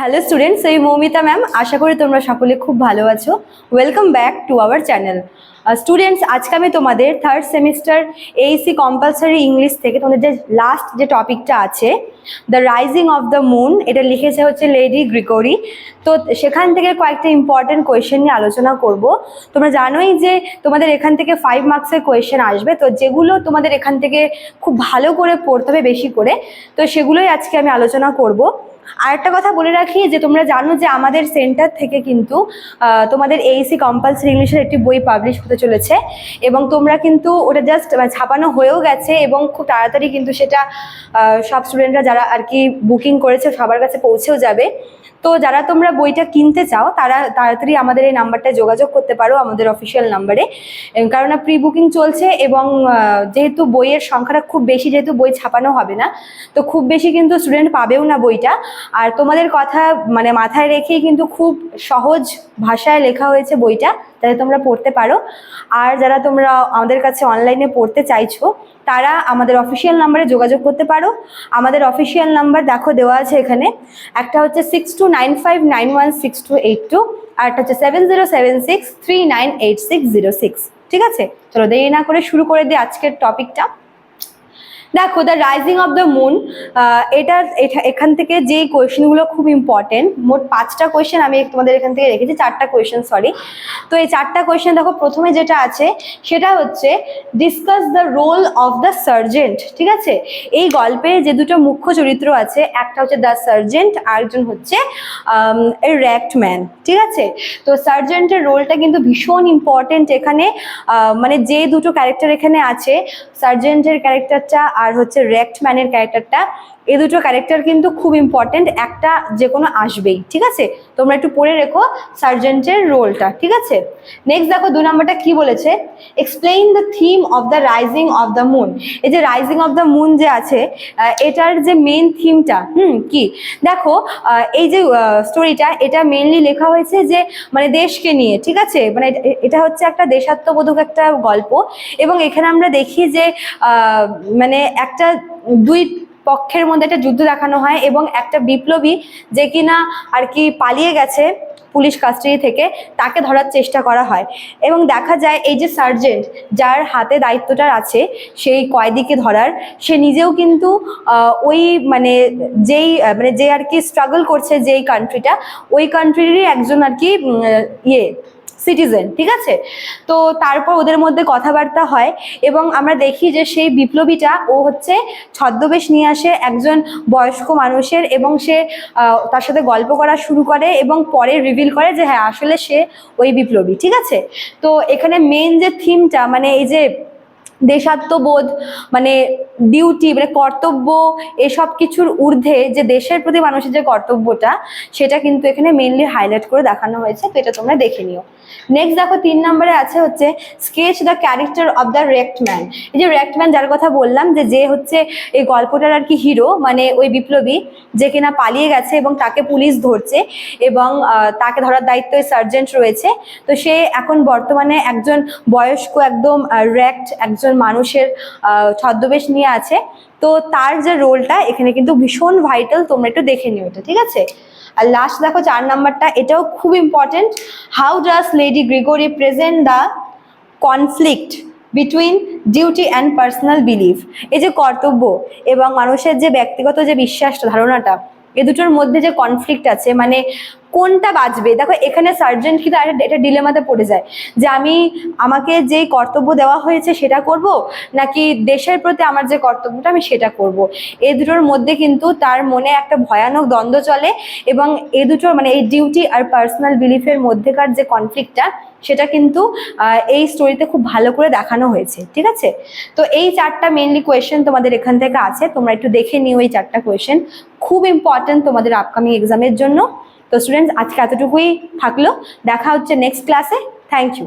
Hello students এই Moumita ma'am আশা করি তোমরা সকলে খুব ভালো আছো। Welcome back to our channel students আজকে আমি তোমাদের third semester AEC compulsory English থেকে তোমাদের যে লাস্ট যে টপিকটা আছে the rising of the moon এটা লিখেছে হচ্ছে লেডি গ্রিগরি তো সেখান থেকে কয়েকটা ইম্পর্টেন্ট কোয়েশ্চেন নিয়ে আলোচনা করব। তোমরা জানোই যে তোমাদের এখান থেকে ফাইভ মার্কসের কোয়েশ্চেন আসবে। তো যেগুলো তোমাদের এখান থেকে খুব ভালো করে পড়তে হবে বেশি করে, তো সেগুলোই আজকে আমি আলোচনা করব। আর একটা কথা বলে রাখি যে তোমরা জানো যে আমাদের সেন্টার থেকে কিন্তু তোমাদের এইসি কম্পালসারি ইংলিশের একটি বই পাবলিশ হতে চলেছে এবং তোমরা কিন্তু ওটা জাস্ট ছাপানো হয়েও গেছে এবং খুব তাড়াতাড়ি কিন্তু সেটা সব স্টুডেন্টরা যারা আর কি বুকিং করেছে সবার কাছে পৌঁছেও যাবে। তো যারা তোমরা বইটা কিনতে চাও, তারা তাড়াতাড়ি আমাদের এই নাম্বারটায় যোগাযোগ করতে পারো আমাদের অফিসিয়াল নাম্বারে। কারণ প্রি বুকিং চলছে এবং যেহেতু বইয়ের সংখ্যাটা খুব বেশি, যেহেতু বই ছাপানো হবে না তো খুব বেশি কিন্তু স্টুডেন্ট পাবেও না বইটা। আর তোমাদের কথা মানে মাথায় রেখেই কিন্তু খুব সহজ ভাষায় লেখা হয়েছে বইটা, যাতে তোমরা পড়তে পারো। আর যারা তোমরা আমাদের কাছে অনলাইনে পড়তে চাইছো, তারা আমাদের অফিসিয়াল নাম্বারে যোগাযোগ করতে পারো। আমাদের অফিসিয়াল নাম্বার দেখো দেওয়া আছে এখানে। একটা হচ্ছে six two nine five nine one six two eight two আর একটা হচ্ছে seven zero seven six three nine eight six zero six ঠিক আছে? চলো দেরি না করে শুরু করে দিই আজকের টপিকটা দেখো the rising of the moon এটা এখান থেকে যে কোয়েশ্চেনগুলো খুব ইম্পর্টেন্ট মোট পাঁচটা কোয়েশ্চেন আমি তোমাদের এখান থেকে রেখেছি, চারটা কোয়েশ্চেন সরি তো এই চারটা কোয়েশ্চেন দেখো, প্রথমে যেটা আছে, সেটা হচ্ছে discuss the role of the sergeant ঠিক আছে? এই গল্পে যে দুটো মুখ্য চরিত্র আছে, একটা হচ্ছে দ্য সার্জেন্ট আর একজন হচ্ছে র্যাক্ট ম্যান ঠিক আছে? তো সার্জেন্টের রোলটা কিন্তু ভীষণ ইম্পর্টেন্ট এখানে মানে যে দুটো ক্যারেক্টার এখানে আছে সার্জেন্টের ক্যারেক্টারটা আর হচ্ছে র্যাক্ট ম্যানের ক্যারেক্টারটা এই দুটো ক্যারেক্টার কিন্তু খুব ইম্পর্টেন্ট একটা যে কোনো আসবেই, ঠিক আছে? তোমরা একটু পড়ে রেখো সার্জেন্টের রোলটা, ঠিক আছে? নেক্সট দেখো দু নম্বরটা কি বলেছে? Explain the theme of the rising of the moon এই যে রাইজিং অফ দ্য মুন যে আছে এটার যে মেন থিমটা হুম, কি? দেখো এই যে স্টোরিটা এটা মেনলি লেখা হয়েছে যে মানে দেশকে নিয়ে, ঠিক আছে? মানে এটা- এটা হচ্ছে একটা দেশাত্মবোধক একটা গল্প এবং এখানে আমরা দেখি যে মানে একটা দুই পক্ষের মধ্যে একটা যুদ্ধ দেখানো হয় এবং একটা বিপ্লবী যে কিনা আর কি পালিয়ে গেছে পুলিশ কাস্টাডি থেকে, তাকে ধরার চেষ্টা করা হয়। এবং দেখা যায় এই যে সার্জেন্ট যার হাতে দায়িত্বটা আছে সেই কয়েদিকে ধরার, সে নিজেও কিন্তু ওই মানে যেই মানে যে আর কি স্ট্রাগল করছে যেই কান্ট্রিটা ওই কান্ট্রিরই একজন আর কি ইয়ে সিটিজেন ঠিক আছে? তো তারপর ওদের মধ্যে কথাবার্তা হয় এবং আমরা দেখি যে সেই বিপ্লবীটা, ও হচ্ছে ছদ্মবেশ নিয়ে আসে একজন বয়স্ক মানুষের এবং সে তার সাথে গল্প করা শুরু করে এবং পরে রিভিল করে যে হ্যাঁ আসলে সে ওই বিপ্লবী, ঠিক আছে? তো এখানে মেন যে থিমটা মানে এই যে দেশাত্মবোধ মানে ডিউটি মানে কর্তব্য, এসব কিছুর ঊর্ধ্বে যে দেশের প্রতি মানুষের যে কর্তব্যটা, সেটা কিন্তু এখানে মেনলি হাইলাইট করে দেখানো হয়েছে, তো এটা তোমরা দেখে নিও। নেক্সট দেখো, তিন নম্বরে আছে হচ্ছে sketch the character of the ragged man এই যে রেক্ট ম্যান যার কথা বললাম, যে যে হচ্ছে এই গল্পটার আর কি হিরো মানে ওই বিপ্লবী, যে কিনা পালিয়ে গেছে এবং তাকে পুলিশ ধরছে এবং তাকে ধরার দায়িত্ব সার্জেন্ট রয়েছে। তো সে এখন বর্তমানে একজন বয়স্ক, একদম র্যাক্ট একজন মানুষের ছদ্মবেশ নিয়ে আছে। তো তার যে রোলটা, এখানে কিন্তু ভীষণ ভাইটাল তোমরা একটু দেখে নিও এটা, ঠিক আছে? আর লাস্ট দেখো চার নাম্বারটা, এটাও খুব important how does Lady Gregory present the conflict between duty and personal belief এই যে কর্তব্য এবং মানুষের যে ব্যক্তিগত যে বিশ্বাসটা, ধারণাটা, এ দুটোর মধ্যে যে কনফ্লিক্ট আছে মানে কোনটা বাঁচবে দেখো, এখানে সার্জেন্ট কিন্তু এটা ডিলেমাতে পড়ে যায়। যে আমি, আমাকে যে কর্তব্য দেওয়া হয়েছে সেটা করব, নাকি দেশের প্রতি আমার যে কর্তব্যটা, আমি সেটা করব? এ দুটোর মধ্যে কিন্তু তার মনে একটা ভয়ানক দ্বন্দ্ব চলে এবং এই দুটোর মানে এই ডিউটি আর পার্সোনাল বিলিফের মধ্যেকার যে কনফ্লিক্টটা সেটা কিন্তু এই স্টোরিতে খুব ভালো করে দেখানো হয়েছে। ঠিক আছে? তো এই চারটা মেনলি কোয়েশ্চেন তোমাদের এখান থেকে আছে। তোমরা একটু দেখে নিও এই চারটা কোয়েশ্চেন খুব ইম্পর্টেন্ট তোমাদের আপকামিং এক্সামের জন্য। তো স্টুডেন্টস আজকে এতটুকুই থাকল। দেখা হচ্ছে নেক্সট ক্লাসে থ্যাংক ইউ